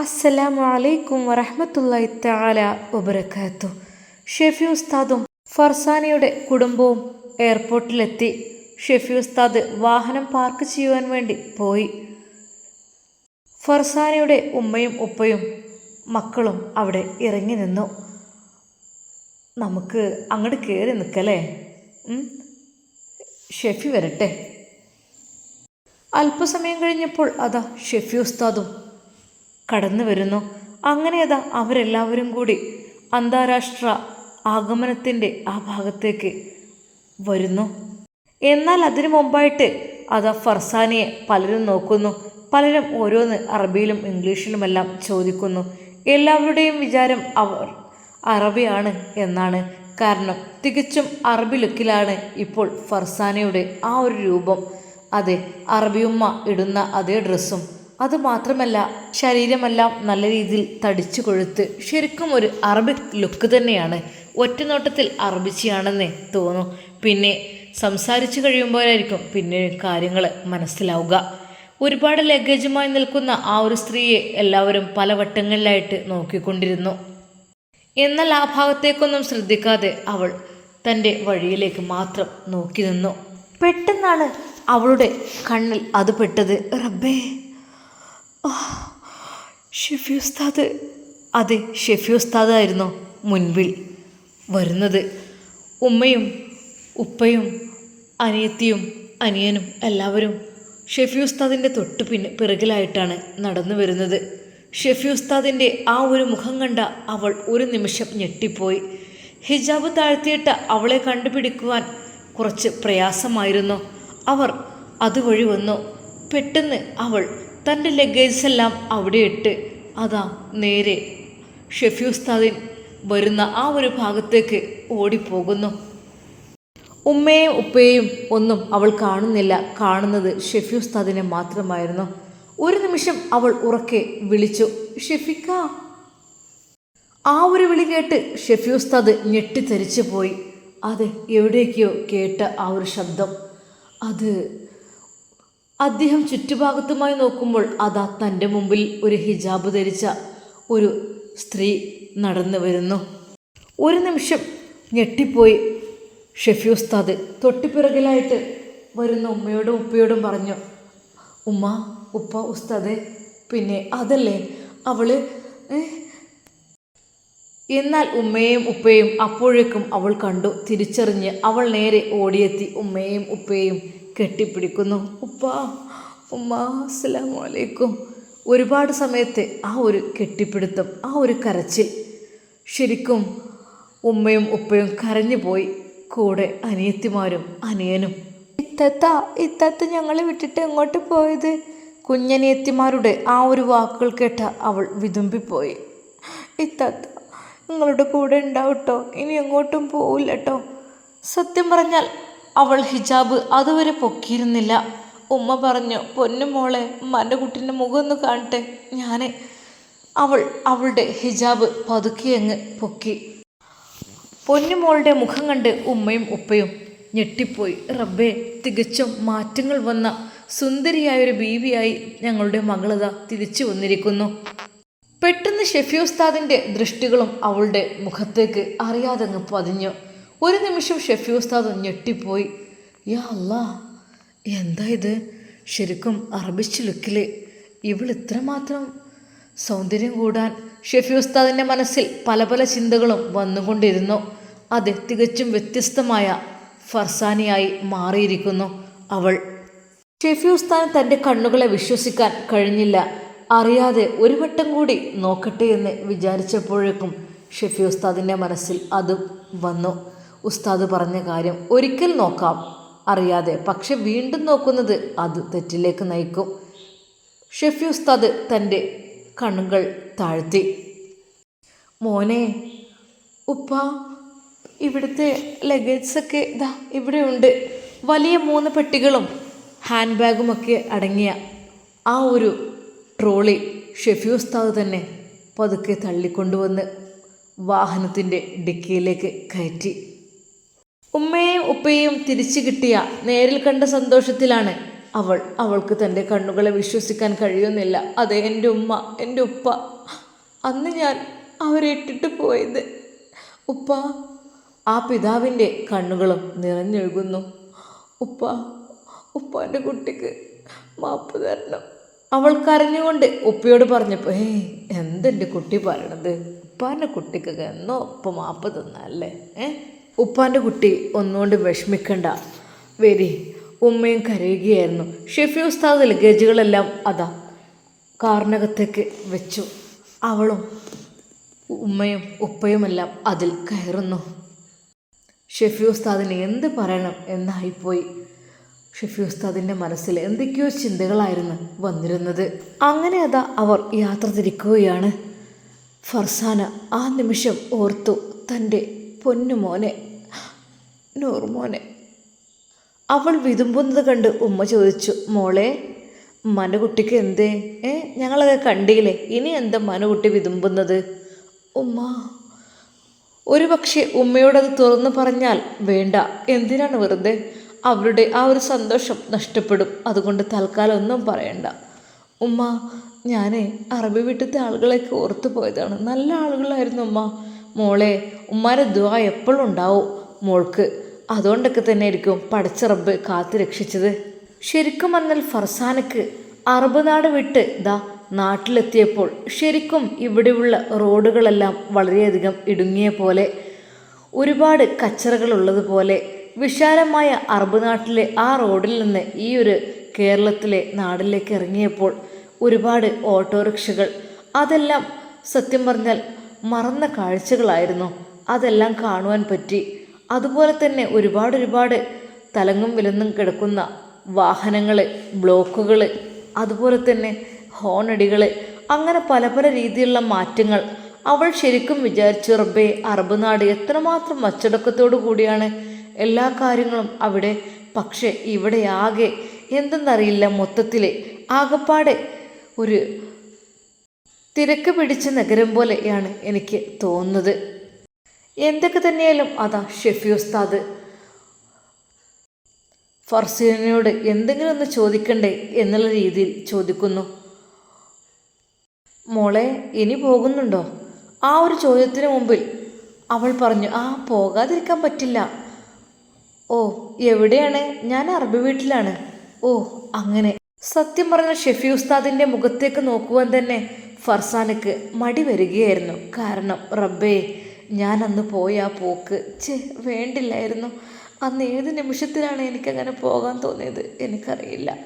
അസ്സലാമു അലൈക്കും തആല വബറകാത്തു. ഷെഫി ഉസ്താദും ഫർസാനയുടെ കുടുംബവും എയർപോർട്ടിലെത്തി. ഷെഫി ഉസ്താദ് വാഹനം പാർക്ക് ചെയ്യുവാൻ വേണ്ടി പോയി. ഫർസാനയുടെ ഉമ്മയും ഉപ്പയും മക്കളും അവിടെ ഇറങ്ങി നിന്നു. നമുക്ക് അങ്ങോട്ട് കയറി നിൽക്കല്ലേ? ഷെഫി വരട്ടെ. അല്പസമയം കഴിഞ്ഞപ്പോൾ അതാ ഷെഫി ഉസ്താദും കടന്നു വരുന്നു. അങ്ങനെ അതാ അവരെല്ലാവരും കൂടി അന്താരാഷ്ട്ര ആഗമനത്തിന്റെ ആ ഭാഗത്തേക്ക് വരുന്നു. എന്നാൽ അതിനു മുമ്പായിട്ട് അതാ ഫർസാനിയെ പലരും നോക്കുന്നു. പലരും ഓരോന്ന് അറബിയിലും ഇംഗ്ലീഷിലുമെല്ലാം ചോദിക്കുന്നു. എല്ലാവരുടെയും വിചാരം അവർ അറബിയാണ് എന്നാണ്. കാരണം തികച്ചും അറബി ലുക്കിലാണ് ഇപ്പോൾ ഫർസാനയുടെ ആ ഒരു രൂപം. അതെ അറബിയുമ്മ ഇടുന്ന അതേ ഡ്രസ്സും അതുമാത്രമല്ല ശരീരമെല്ലാം നല്ല രീതിയിൽ തടിച്ചു കൊഴുത്ത്. ശരിക്കും ഒരു അറബിക് ലുക്ക് തന്നെയാണ്. ഒറ്റനോട്ടത്തിൽ അറബിച്ചിയാണെന്നേ തോന്നും. പിന്നെ സംസാരിച്ചു കഴിയുമ്പോഴായിരിക്കും പിന്നെ കാര്യങ്ങൾ മനസ്സിലാവുക. ഒരുപാട് ലഗേജുമായി നിൽക്കുന്ന ആ ഒരു സ്ത്രീയെ എല്ലാവരും പല വട്ടങ്ങളിലായിട്ട് നോക്കിക്കൊണ്ടിരുന്നു. എന്നാൽ ആ ഭാഗത്തേക്കൊന്നും ശ്രദ്ധിക്കാതെ അവൾ തന്റെ വഴിയിലേക്ക് മാത്രം നോക്കി നിന്നു. പെട്ടെന്നാണ് അവളുടെ കണ്ണിൽ അത് പെട്ടത്. റബ്ബേ! ഷെഫി ഉസ്താദ്. അതെ ഷെഫി ഉസ്താദായിരുന്നു മുൻപിൽ വരുന്നത്. ഉമ്മയും ഉപ്പയും അനിയത്തിയും അനിയനും എല്ലാവരും ഷെഫി ഉസ്താദിന്റെ തൊട്ട് പിന്നെ പിറകിലായിട്ടാണ് നടന്നു വരുന്നത്. ഷെഫി ഉസ്താദിന്റെ ആ ഒരു മുഖം കണ്ട അവൾ ഒരു നിമിഷം ഞെട്ടിപ്പോയി. ഹിജാബ് താഴ്ത്തിയിട്ട് അവളെ കണ്ടുപിടിക്കുവാൻ കുറച്ച് പ്രയാസമായിരുന്നു. അവർ അതുവഴി വന്നു. പെട്ടെന്ന് അവൾ തന്റെ ലഗേജ് എല്ലാം അവിടെ ഇട്ട് അതാ നേരെ ഷെഫി ഉസ്താദിൻ വരുന്ന ആ ഒരു ഭാഗത്തേക്ക് ഓടിപ്പോകുന്നു. ഉമ്മയും ഉപ്പയും ഒന്നും അവൾ കാണുന്നില്ല. കാണുന്നത് ഷെഫി ഉസ്താദിനെ മാത്രമായിരുന്നു. ഒരു നിമിഷം അവൾ ഉറക്കെ വിളിച്ചു ഷെഫിക്ക. ആ ഒരു വിളി കേട്ട് ഷെഫി ഉസ്താദ് ഞെട്ടിത്തെറിച്ചു പോയി അത് എവിടേക്കോ കേട്ട ആ ഒരു ശബ്ദം. അത് അദ്ദേഹം ചുറ്റുഭാഗത്തുമായി നോക്കുമ്പോൾ അതാ തന്റെ മുമ്പിൽ ഒരു ഹിജാബ് ധരിച്ച ഒരു സ്ത്രീ നടന്നു വരുന്നു. ഒരു നിമിഷം ഞെട്ടിപ്പോയി. ഷെഫി ഉസ്താദ് തൊട്ടിപ്പിറകിലായിട്ട് വരുന്ന ഉമ്മയോടും ഉപ്പയോടും പറഞ്ഞു ഉമ്മ ഉപ്പ ഉസ്താദ് പിന്നെ അതല്ലേ അവൾ? എന്നാൽ ഉമ്മയെയും ഉപ്പയും അപ്പോഴേക്കും അവൾ കണ്ടു. തിരിച്ചറിഞ്ഞ് അവൾ നേരെ ഓടിയെത്തി ഉമ്മയെയും ഉപ്പയെയും കെട്ടിപ്പിടിക്കുന്നു. ഉപ്പ ഉമ്മ അസ്സലാമു അലൈക്കും ഒരുപാട് സമയത്തെ ആ ഒരു കെട്ടിപ്പിടുത്തം ആ ഒരു കരച്ചിൽ ശരിക്കും ഉമ്മയും ഉപ്പയും കരഞ്ഞു പോയി. കൂടെ അനിയത്തിമാരും അനിയനും. ഇത്തത്ത ഇത്തത്ത ഞങ്ങളെ വിട്ടിട്ട് എങ്ങോട്ട് പോയത്? കുഞ്ഞനിയത്തിമാരുടെ ആ ഒരു വാക്കുകൾ കേട്ട അവൾ വിതുമ്പിപ്പോയി. ഇത്തത്ത നിങ്ങളുടെ കൂടെ ഉണ്ടാവട്ടോ. ഇനി എങ്ങോട്ടും പോവില്ല കേട്ടോ സത്യം പറഞ്ഞാൽ അവൾ ഹിജാബ് അതുവരെ പൊക്കിയിരുന്നില്ല. ഉമ്മ പറഞ്ഞു പൊന്നു മോളെ ഉമ്മാന്റെ കുട്ടീന്റെ മുഖം ഒന്ന് കാണട്ടെ. ഞാൻ അവൾ അവളുടെ ഹിജാബ് പതുക്കെ അങ്ങ് പൊക്കി. പൊന്നുമോളുടെ മുഖം കണ്ട് ഉമ്മയും ഉപ്പയും ഞെട്ടിപ്പോയി. റബ്ബേ തികച്ചും മാറ്റങ്ങൾ വന്ന സുന്ദരിയായൊരു ബീവിയായി ഞങ്ങളുടെ മകളത തിരിച്ചു വന്നിരിക്കുന്നു. പെട്ടെന്ന് ഷെഫി ഉസ്താദിന്റെ ദൃഷ്ടികളും അവളുടെ മുഖത്തേക്ക് അറിയാതെ പതിഞ്ഞു. ഒരു നിമിഷം ഷെഫി ഉസ്താദ് ഞെട്ടിപ്പോയി. യാ അല്ലാ എന്താ ഇത്? ശരിക്കും അറബിച്ച് ലുക്കിലെ ഇവൾ ഇത്രമാത്രം സൗന്ദര്യം കൂടാൻ ഷെഫി ഉസ്താദിന്റെ മനസ്സിൽ പല പല ചിന്തകളും വന്നുകൊണ്ടിരുന്നു. അത് തികച്ചും വ്യത്യസ്തമായ ഫർസാനിയായി മാറിയിരിക്കുന്നു അവൾ. ഷെഫി ഉസ്താൻ തന്റെ കണ്ണുകളെ വിശ്വസിക്കാൻ കഴിഞ്ഞില്ല. അറിയാതെ ഒരു വട്ടം കൂടി നോക്കട്ടെ എന്ന് വിചാരിച്ചപ്പോഴേക്കും ഷെഫി ഉസ്താദിന്റെ മനസ്സിൽ അതും വന്നു. ഉസ്താദ് പറഞ്ഞ കാര്യം ഒരിക്കൽ നോക്കാം. അറിയാതെ പക്ഷെ വീണ്ടും നോക്കുന്നത് അത് തെറ്റിലേക്ക് നയിക്കും. ഷെഫി ഉസ്താദ് തന്റെ കണ്ണുകൾ താഴ്ത്തി. മോനെ ഉപ്പ ഇവിടുത്തെ ലഗേജ്സൊക്കെ ഇതാ ഇവിടെയുണ്ട് വലിയ മൂന്ന് പെട്ടികളും ഹാൻഡ് ബാഗുമൊക്കെ അടങ്ങിയ ആ ഒരു ട്രോളി ഷെഫി ഉസ്താദ് തന്നെ പതുക്കെ തള്ളിക്കൊണ്ടുവന്ന് വാഹനത്തിന്റെ ഡിക്കിയിലേക്ക് കയറ്റി. ഉമ്മയെയും ഉപ്പയും തിരിച്ചു കിട്ടിയ നേരിൽ കണ്ട സന്തോഷത്തിലാണ് അവൾ. അവൾക്ക് തന്റെ കണ്ണുകളെ വിശ്വസിക്കാൻ കഴിയുന്നില്ല. അതെ എന്റെ ഉമ്മ എന്റെ ഉപ്പ. അന്ന് ഞാൻ അവരെ ഇട്ടിട്ട് പോയത്. ഉപ്പ ആ പിതാവിന്റെ കണ്ണുകളും നിറഞ്ഞൊഴുകുന്നു. ഉപ്പ ഉപ്പാന്റെ കുട്ടിക്ക് മാപ്പ് തരണം. അവൾ കരഞ്ഞുകൊണ്ട് ഉപ്പയോട് പറഞ്ഞപ്പോൾ ഏയ് എന്തെന്റെ കുട്ടി പറയണത്? ഉപ്പാന്റെ കുട്ടിക്കൊക്കെ എന്നോ? ഉപ്പ മാപ്പ് തന്നല്ലേ ഏ? ഉപ്പാന്റെ കുട്ടി ഒന്നുകൊണ്ട് വിഷമിക്കണ്ട. വരി ഉമ്മയും കരയുകയായിരുന്നു. ഷെഫി ഉസ്താദ് ലഗേജുകളെല്ലാം അതാ കാറിനകത്തേക്ക് വെച്ചു. അവളും ഉമ്മയും ഉപ്പയുമെല്ലാം അതിൽ കയറുന്നു. ഷെഫി ഉസ്താദിന് എന്ത് പറയണം എന്നായിപ്പോയി. ഷെഫി ഉസ്താദിന്റെ മനസ്സിൽ എന്തൊക്കെയോ ചിന്തകളായിരുന്നു വന്നിരുന്നത്. അങ്ങനെ അതാ അവർ യാത്ര തിരിക്കുകയാണ്. ഫർസാന ആ നിമിഷം ഓർത്തു തന്റെ പൊന്നുമോനെ നൂറുമോനെ അവൾ വിതുമ്പുന്നത് കണ്ട് ഉമ്മ ചോദിച്ചു മോളെ മനുകുട്ടിക്ക് എന്തേ? ഏ ഞങ്ങളൊക്കെ കണ്ടില്ലേ ഇനി എന്താ മനുകുട്ടി വിതുമ്പുന്നത്? ഉമ്മ ഒരു പക്ഷേ ഉമ്മയോടത് തുറന്നു പറഞ്ഞാൽ വേണ്ട. എന്തിനാണ് വെറുതെ? അവരുടെ ആ ഒരു സന്തോഷം നഷ്ടപ്പെടും. അതുകൊണ്ട് തൽക്കാലം ഒന്നും പറയണ്ട. ഉമ്മ ഞാനേ അറബി വീട്ടിലത്തെ ആളുകളെയൊക്കെ ഓർത്തു പോയതാണ് നല്ല ആളുകളായിരുന്നു ഉമ്മ. മോളെ ഉമ്മാരെ ദുആ എപ്പോഴും ഉണ്ടാവും മോൾക്ക്. അതുകൊണ്ടൊക്കെ തന്നെ ആയിരിക്കും പടച്ച റബ്ബ് കാത്തു രക്ഷിച്ചത്. ശരിക്കും പറഞ്ഞാൽ ഫർസാനക്ക് അറബ് നാട് വിട്ട് ദാ നാട്ടിലെത്തിയപ്പോൾ ശരിക്കും ഇവിടെയുള്ള റോഡുകളെല്ലാം വളരെയധികം ഇടുങ്ങിയ പോലെ ഒരുപാട് കച്ചറകളുള്ളതുപോലെ വിശാലമായ അറബ് നാട്ടിലെ ആ റോഡിൽ നിന്ന് ഈ ഒരു കേരളത്തിലെ നാടിലേക്ക് ഇറങ്ങിയപ്പോൾ ഒരുപാട് ഓട്ടോറിക്ഷകൾ അതെല്ലാം സത്യം പറഞ്ഞാൽ മറന്ന കാഴ്ചകളായിരുന്നു അതെല്ലാം കാണുവാൻ പറ്റി. അതുപോലെ തന്നെ ഒരുപാട് ഒരുപാട് തലങ്ങും വിലങ്ങും കിടക്കുന്ന വാഹനങ്ങൾ ബ്ലോക്കുകൾ അതുപോലെ തന്നെ ഹോണടികൾ അങ്ങനെ പല പല രീതിയിലുള്ള മാറ്റങ്ങൾ അവൾ ശരിക്കും വിചാരിച്ചു റബ്ബേ അറബ് നാട് എത്രമാത്രം അച്ചടക്കത്തോടു കൂടിയാണ് എല്ലാ കാര്യങ്ങളും അവിടെ. പക്ഷേ ഇവിടെ ആകെ എന്തെന്നറിയില്ല മൊത്തത്തിൽ ആകപ്പാടെ ഒരു തിരക്ക് പിടിച്ച നഗരം പോലെയാണ് എനിക്ക് തോന്നുന്നത്. എന്തൊക്കെ തന്നെയാലും അതാ ഷെഫി ഉസ്താദ്. ഫർസീനോട് എന്തെങ്കിലും ഒന്ന് ചോദിക്കണ്ടേ എന്നുള്ള രീതിയിൽ ചോദിക്കുന്നു. മോളെ ഇനി പോകുന്നുണ്ടോ? ആ ഒരു ചോദ്യത്തിന് മുമ്പിൽ അവൾ പറഞ്ഞു ആ പോകാതിരിക്കാൻ പറ്റില്ല. ഓ എവിടെയാണ്? ഞാൻ അറബി വീട്ടിലാണ്. ഓ അങ്ങനെ. സത്യം പറഞ്ഞ ഷെഫി ഉസ്താദിന്റെ മുഖത്തേക്ക് നോക്കുവാൻ തന്നെ ഫർസാനക്ക് മടി വരികയായിരുന്നു. കാരണം റബ്ബേ ഞാൻ അന്ന് പോയ ആ പോക്ക് ചേ വേണ്ടില്ലായിരുന്നു. അന്ന് ഏത് നിമിഷത്തിലാണ് എനിക്കങ്ങനെ പോകാൻ തോന്നിയത്? എനിക്കറിയില്ല.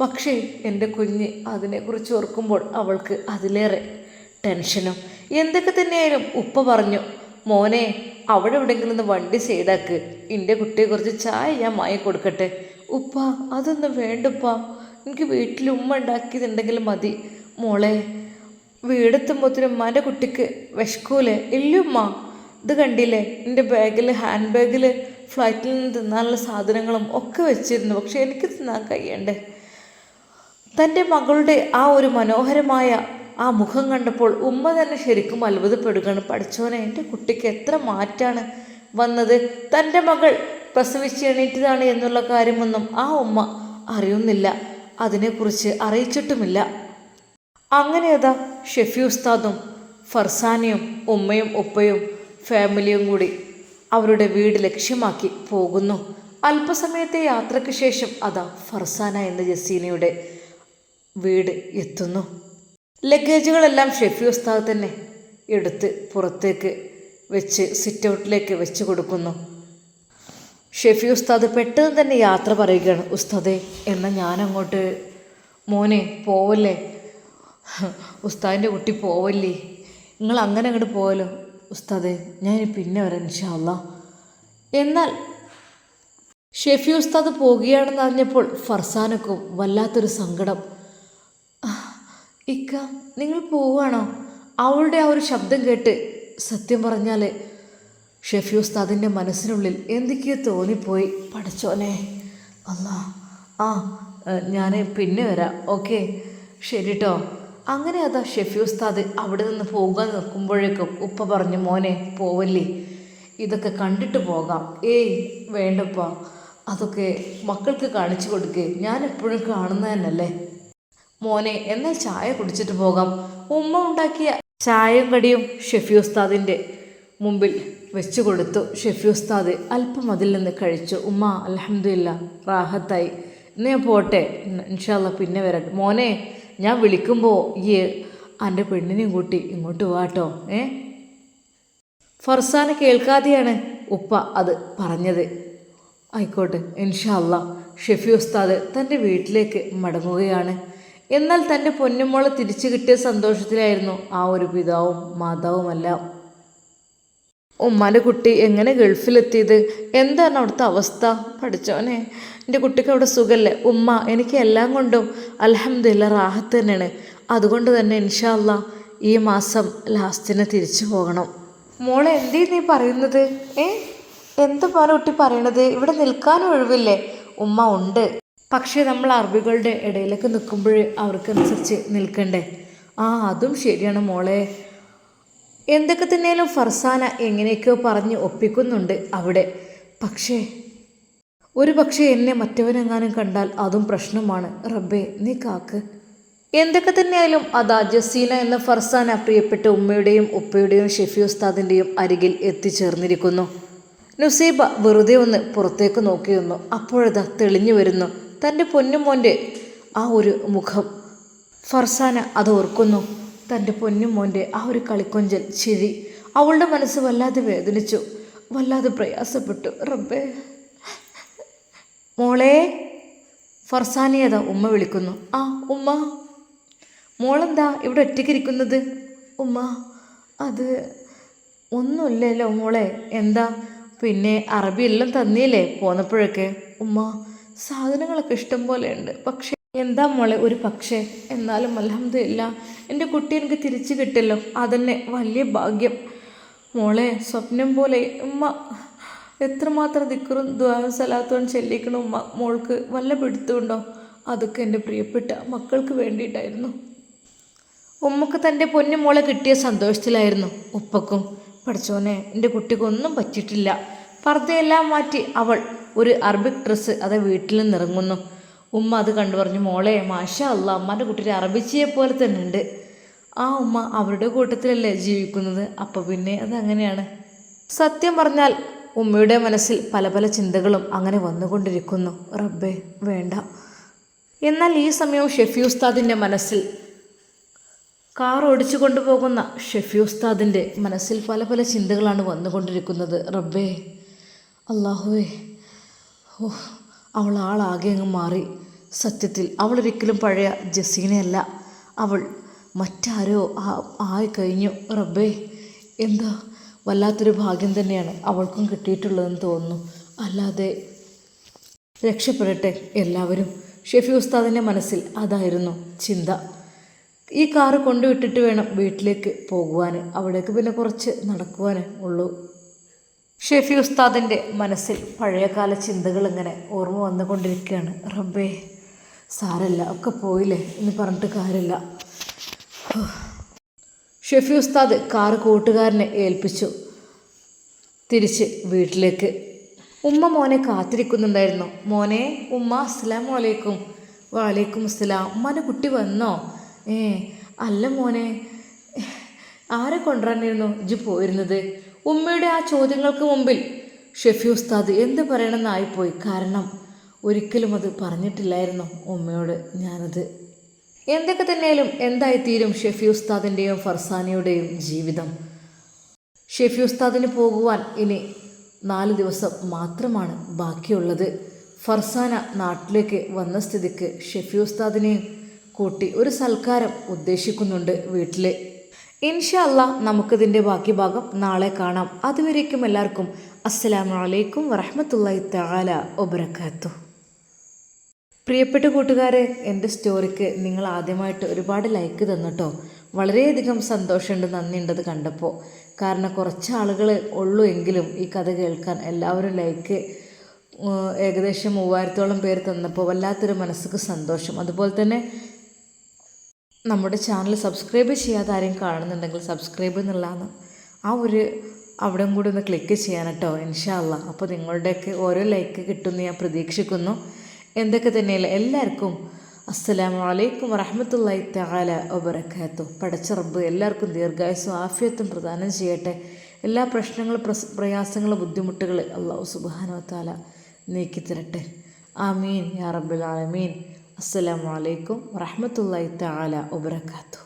പക്ഷേ എന്റെ കുഞ്ഞ് അതിനെക്കുറിച്ച് ഓർക്കുമ്പോൾ അവൾക്ക് അതിലേറെ ടെൻഷനും. എന്തൊക്കെ തന്നെയായാലും ഉപ്പ പറഞ്ഞു മോനെ അവിടെ എവിടെയെങ്കിലും ഒന്ന് വണ്ടി സൈഡാക്ക്. എന്റെ കുട്ടിയെ കുറച്ച് ചായ ഞാൻ വാങ്ങി കൊടുക്കട്ടെ. ഉപ്പ അതൊന്നും വേണ്ടുപ്പാ എനിക്ക് വീട്ടിൽ ഉമ്മ ഉണ്ടാക്കിയതുണ്ടെങ്കിൽ മതി. മോളെ വീടെത്തുമ്പോഴത്തേനും ഉമ്മാന്റെ കുട്ടിക്ക് വിശക്കൂലേ? ഇല്ലുമ്മ ഇത് കണ്ടില്ലേ? എന്റെ ബാഗിൽ ഹാൻഡ് ബാഗിൽ ഫ്ലൈറ്റിൽ നിന്ന് തിന്നാനുള്ള സാധനങ്ങളും ഒക്കെ വെച്ചിരുന്നു. പക്ഷേ എനിക്ക് തിന്നാൻ കഴിയണ്ടേ? തന്റെ മകളുടെ ആ ഒരു മനോഹരമായ ആ മുഖം കണ്ടപ്പോൾ ഉമ്മ തന്നെ ശരിക്കും അത്ഭുതപ്പെടുകയാണ്. പഠിച്ചോനെ എന്റെ കുട്ടിക്ക് എത്ര മാറ്റാണ് വന്നത്? തന്റെ മകൾ പ്രസവിച്ച് എണീറ്റതാണ് എന്നുള്ള കാര്യമൊന്നും ആ ഉമ്മ അറിയുന്നില്ല. അതിനെക്കുറിച്ച് അറിയിച്ചിട്ടുമില്ല. അങ്ങനെ അതാ ഷെഫി ഉസ്താദും ഫർസാനയും ഉമ്മയും ഉപ്പയും ഫാമിലിയും കൂടി അവരുടെ വീട് ലക്ഷ്യമാക്കി പോകുന്നു. അല്പസമയത്തെ യാത്രയ്ക്ക് ശേഷം അതാ ഫർസാന എന്ന ജസീനയുടെ വീട് എത്തുന്നു. ലഗേജുകളെല്ലാം ഷെഫി ഉസ്താദ് തന്നെ എടുത്ത് പുറത്തേക്ക് വെച്ച് സിറ്റ് ഔട്ടിലേക്ക് വെച്ച് കൊടുക്കുന്നു. ഷെഫി ഉസ്താദ് പെട്ടെന്ന് തന്നെ യാത്ര പറയുകയാണ് ഉസ്താദേ എന്നാൽ ഞാനങ്ങോട്ട് മോനെ പോവല്ലേ? ഉസ്താദിന്റെ കുട്ടി പോവല്ലേ? നിങ്ങൾ അങ്ങനെ അങ്ങോട്ട് പോവല്ലോ ഉസ്താദെ ഞാൻ പിന്നെ വരാം ഇൻഷാല്ല എന്നാൽ ഷെഫി ഉസ്താദ് പോകുകയാണെന്ന് അറിഞ്ഞപ്പോൾ ഫർസാനക്കും വല്ലാത്തൊരു സങ്കടം. ഇക്ക നിങ്ങൾ പോവുകയാണോ? അവളുടെ ആ ഒരു ശബ്ദം കേട്ട് സത്യം പറഞ്ഞാൽ ഷെഫി ഉസ്താദിന്റെ മനസ്സിനുള്ളിൽ എന്തൊക്കെയോ തോന്നിപ്പോയി. പഠിച്ചോനെ അല്ല. ആ ഞാൻ പിന്നെ വരാം. ഓക്കെ. ശരി കേട്ടോ അങ്ങനെ അതാ ഷെഫി ഉസ്താദ് അവിടെ നിന്ന് പോകാൻ നിൽക്കുമ്പോഴേക്കും ഉപ്പ പറഞ്ഞു മോനെ പോവല്ലേ? ഇതൊക്കെ കണ്ടിട്ട് പോകാം. ഏയ് വേണ്ടപ്പ. അതൊക്കെ മക്കൾക്ക് കാണിച്ചു കൊടുക്കുക ഞാൻ എപ്പോഴും കാണുന്ന തന്നെയല്ലേ? മോനെ എന്നാൽ ചായ കുടിച്ചിട്ട് പോകാം. ഉമ്മ ഉണ്ടാക്കിയ ചായയും കടിയും ഷെഫി ഉസ്താദിന്റെ മുമ്പിൽ വെച്ചു കൊടുത്തു. ഷെഫി ഉസ്താദ് അല്പം അതിൽ നിന്ന് കഴിച്ചു. ഉമ്മ അലഹമില്ല റാഹത്തായി. ഇന്ന് ഞാൻ പോട്ടെ. ഇൻഷാല്ല പിന്നെ വരട്ടെ. മോനെ ഞാൻ വിളിക്കുമ്പോൾ ഈ എന്റെ പെണ്ണിനെയും കൂട്ടി ഇങ്ങോട്ട് വാട്ടോ ഏ? ഫർസാന കേൾക്കാതെയാണ് ഉപ്പ അത് പറഞ്ഞത്. ആയിക്കോട്ടെ ഇൻഷാല്ല ഷെഫി ഉസ്താദ് തന്റെ വീട്ടിലേക്ക് മടങ്ങുകയാണ്. എന്നാൽ തന്റെ പൊന്നുമോളെ തിരിച്ചു കിട്ടിയ സന്തോഷത്തിലായിരുന്നു ആ ഒരു പിതാവും മാതാവുമെല്ലാം. ഉമ്മാന്റെ കുട്ടി എങ്ങനെ ഗൾഫിലെത്തിയത്? എന്താണ് അവിടുത്തെ അവസ്ഥ? പഠിച്ചോനെ എന്റെ കുട്ടിക്ക് അവിടെ സുഖമല്ലേ ഉമ്മ എനിക്ക് എല്ലാം കൊണ്ടും അലഹമ്മദില്ല റാഹത്ത് തന്നെയാണ്. അതുകൊണ്ട് തന്നെ ഇൻഷാല്ല ഈ മാസം ലാസ്റ്റിന് തിരിച്ചു പോകണം. മോളെ എന്തേ നീ പറയുന്നത്? ഏ? എന്ത് പോലെ കുട്ടി പറയണത്? ഇവിടെ നിൽക്കാൻ ഒഴിവില്ലേ? ഉമ്മ ഉണ്ട്. പക്ഷേ നമ്മൾ അറബികളുടെ ഇടയിലൊക്കെ നിൽക്കുമ്പോൾ അവർക്കനുസരിച്ച് നിൽക്കണ്ടേ? ആ അതും ശരിയാണ് മോളെ. എന്തൊക്കെ തന്നെയാലും ഫർസാന എങ്ങനെയൊക്കെയോ പറഞ്ഞ് ഒപ്പിക്കുന്നുണ്ട് അവിടെ. പക്ഷേ ഒരു പക്ഷേ എന്നെ മറ്റവനെങ്ങാനും കണ്ടാൽ അതും പ്രശ്നമാണ്. റബ്ബേ നീ കാക്ക്. എന്തൊക്കെ തന്നെയായാലും അതാ ജസീന എന്ന ഫർസാന പ്രിയപ്പെട്ട ഉമ്മയുടെയും ഉപ്പയുടെയും ഷെഫി ഉസ്താദിന്റെയും അരികിൽ എത്തിച്ചേർന്നിരിക്കുന്നു. നുസൈബ വെറുതെ ഒന്ന് പുറത്തേക്ക് നോക്കിയിരുന്നു അപ്പോഴതാ തെളിഞ്ഞു വരുന്നു തന്റെ പൊന്നുമോന്റെ ആ ഒരു മുഖം. ഫർസാന അത് ഓർക്കുന്നു. തന്റെ പൊന്നുമോന്റെ ആ ഒരു കളിക്കൊഞ്ചൽ ചിരി അവളുടെ മനസ്സ് വല്ലാതെ വേദനിച്ചു. വല്ലാതെ പ്രയാസപ്പെട്ടു. റബ്ബേ. മോളെ ഫർസാനിയത ഉമ്മ വിളിക്കുന്നു. ആ ഉമ്മ. മോളെന്താ ഇവിടെ ഒറ്റയ്ക്കിരിക്കുന്നത്? ഉമ്മ അത് ഒന്നുമില്ലല്ലോ മോളെ. എന്താ? പിന്നെ അറബി എല്ലാം തന്നില്ലേ പോന്നപ്പോഴൊക്കെ? ഉമ്മ സാധനങ്ങളൊക്കെ ഇഷ്ടം പോലെ ഉണ്ട് പക്ഷേ എന്താ മോളെ ഒരു പക്ഷേ? എന്നാലും അലഹമില്ല എന്റെ കുട്ടി എനിക്ക് തിരിച്ചു കിട്ടല്ലോ അതന്നെ വലിയ ഭാഗ്യം. മോളെ സ്വപ്നം പോലെ ഉമ്മ എത്രമാത്രം ദിക്കറും ദ്വാരം ചെല്ലിക്കണം ഉമ്മ മോൾക്ക് വല്ല പിടുത്തമുണ്ടോ? അതൊക്കെ എന്റെ പ്രിയപ്പെട്ട മക്കൾക്ക് വേണ്ടിയിട്ടായിരുന്നു. ഉമ്മക്ക് തന്റെ പൊന്നു മോളെ കിട്ടിയ സന്തോഷത്തിലായിരുന്നു ഉപ്പക്കും പഠിച്ചോനെ എന്റെ കുട്ടിക്കൊന്നും പറ്റിയിട്ടില്ല. പർദ്ദയെല്ലാം മാറ്റി അവൾ ഒരു അറബിക് ഡ്രസ്സ് അത് വീട്ടിൽ നിന്ന് ഇറങ്ങുന്നു. ഉമ്മ അത് കണ്ടു പറഞ്ഞു മോളെ മാഷ അല്ല അമ്മന്റെ കുട്ടിയുടെ അറബിച്ചിയെ പോലെ തന്നെ ഉണ്ട്. ആ ഉമ്മ അവരുടെ കൂട്ടത്തിലല്ലേ ജീവിക്കുന്നത്? അപ്പോൾ പിന്നെ അത് അതങ്ങനെയാണ് സത്യം പറഞ്ഞാൽ ഉമ്മയുടെ മനസ്സിൽ പല പല ചിന്തകളും അങ്ങനെ വന്നുകൊണ്ടിരിക്കുന്നു. റബ്ബേ വേണ്ട. എന്നാൽ ഈ സമയം ഷെഫി ഉസ്താദിന്റെ മനസ്സിൽ കാർ ഓടിച്ചു കൊണ്ടുപോകുന്ന ഷെഫി ഉസ്താദിന്റെ മനസ്സിൽ പല പല ചിന്തകളാണ് വന്നുകൊണ്ടിരിക്കുന്നത്. റബ്ബേ അള്ളാഹുവേ ഓ അവൾ ആളാകെ അങ്ങ് മാറി. സത്യത്തിൽ അവളൊരിക്കലും പഴയ ജസീനയല്ല. അവൾ മറ്റാരോ ആയി കഴിഞ്ഞു റബ്ബേ എന്താ? വല്ലാത്തൊരു ഭാഗ്യം തന്നെയാണ് അവൾക്കും കിട്ടിയിട്ടുള്ളതെന്ന് തോന്നുന്നു. അല്ലാതെ രക്ഷപ്പെടട്ടെ എല്ലാവരും. ഷെഫി ഉസ്താദിന്റെ മനസ്സിൽ അതായിരുന്നു ചിന്ത. ഈ കാറ് കൊണ്ടുവിട്ടിട്ട് വേണം വീട്ടിലേക്ക് പോകുവാൻ അവിടേക്ക് പിന്നെ കുറച്ച് നടക്കുവാനേ ഉള്ളൂ. ഷെഫി ഉസ്താദിന്റെ മനസ്സിൽ പഴയകാല ചിന്തകൾ ഇങ്ങനെ ഓർമ്മ വന്നുകൊണ്ടിരിക്കുകയാണ്. റബ്ബേ സാരല്ല ഒക്കെ പോയില്ലേ എന്ന് പറഞ്ഞിട്ട് കാര്യമില്ല. ഷെഫി ഉസ്താദ് കാറ് കൂട്ടുകാരനെ ഏൽപ്പിച്ചു. തിരിച്ച് വീട്ടിലേക്ക്. ഉമ്മ മോനെ കാത്തിരിക്കുന്നുണ്ടായിരുന്നു. മോനെ ഉമ്മ അസ്സലാം വലൈക്കും വലൈക്കും അസ്സലാം. ഉമ്മാന്റെ കുട്ടി വന്നോ? ഏ അല്ല മോനെ. ആരെ കൊണ്ടുവരാനായിരുന്നു? ഇജ്ജ് പോയിരുന്നത്. ഉമ്മയുടെ ആ ചോദ്യങ്ങൾക്ക് മുമ്പിൽ ഷെഫി ഉസ്താദ് എന്ത് പറയണമെന്നായിപ്പോയി. കാരണം ഒരിക്കലും അത് പറഞ്ഞിട്ടില്ലായിരുന്നു ഉമ്മയോട് ഞാനത്. എന്തൊക്കെ തന്നെയാലും എന്തായിത്തീരും ഷെഫി ഉസ്താദിന്റെയും ഫർസാനിയുടെയും ജീവിതം. ഷെഫി ഉസ്താദിന് പോകുവാൻ ഇനി നാല് ദിവസം മാത്രമാണ് ബാക്കിയുള്ളത്. ഫർസാന നാട്ടിലേക്ക് വന്ന സ്ഥിതിക്ക് ഷെഫി ഉസ്താദിനെയും കൂട്ടി ഒരു സൽക്കാരം ഉദ്ദേശിക്കുന്നുണ്ട് വീട്ടിൽ ഇൻഷാ അല്ലാ നമുക്കിതിന്റെ ബാക്കി ഭാഗം നാളെ കാണാം. അതുവരേക്കും എല്ലാവർക്കും അസ്സലാമു അലൈക്കും വറഹമത്തല്ലാഹി തആല ഒബർക്കാത്തു പ്രിയപ്പെട്ട കൂട്ടുകാരെ എന്റെ സ്റ്റോറിക്ക് നിങ്ങൾ ആദ്യമായിട്ട് ഒരുപാട് ലൈക്ക് തന്നിട്ടോ? വളരെയധികം സന്തോഷമുണ്ട് നന്ദിയുണ്ടത് കണ്ടപ്പോൾ കാരണം കുറച്ച് ആളുകൾ ഉള്ളൂ എങ്കിലും ഈ കഥ കേൾക്കാൻ എല്ലാവരും ലൈക്ക് ഏകദേശം മൂവായിരത്തോളം പേര് തന്നപ്പോൾ വല്ലാത്തൊരു മനസ്സിക്ക് സന്തോഷം. അതുപോലെ തന്നെ നമ്മുടെ ചാനൽ സബ്സ്ക്രൈബ് ചെയ്യാതെ ആരെയും കാണുന്നുണ്ടെങ്കിൽ സബ്സ്ക്രൈബ് എന്നുള്ളതാണ് ആ ഒരു അവിടെയും കൂടി ഒന്ന് ക്ലിക്ക് ചെയ്യാൻ കേട്ടോ ഇൻഷാല്ല അപ്പോൾ നിങ്ങളുടെയൊക്കെ ഓരോ ലൈക്ക് കിട്ടുമെന്ന് ഞാൻ പ്രതീക്ഷിക്കുന്നു. എന്തൊക്കെ തന്നെയല്ല? എല്ലാവർക്കും അസ്സലാമു അലൈക്കും വറഹമത്തല്ലായി തആല വബറകാത്തു. പടച്ച റബ്ബ് എല്ലാവർക്കും ദീർഘായുസും ആഫിയത്തും പ്രദാനം ചെയ്യട്ടെ. എല്ലാ പ്രശ്നങ്ങളും പ്രസ് പ്രയാസങ്ങളും ബുദ്ധിമുട്ടുകൾ അള്ളാഹു സുബാനോ താല നീക്കി തരട്ടെ ആമീൻ. യാ റബ്ബൽ ആലമീൻ. അസ്സലാമു അലൈക്കും താല വബറകാത്തു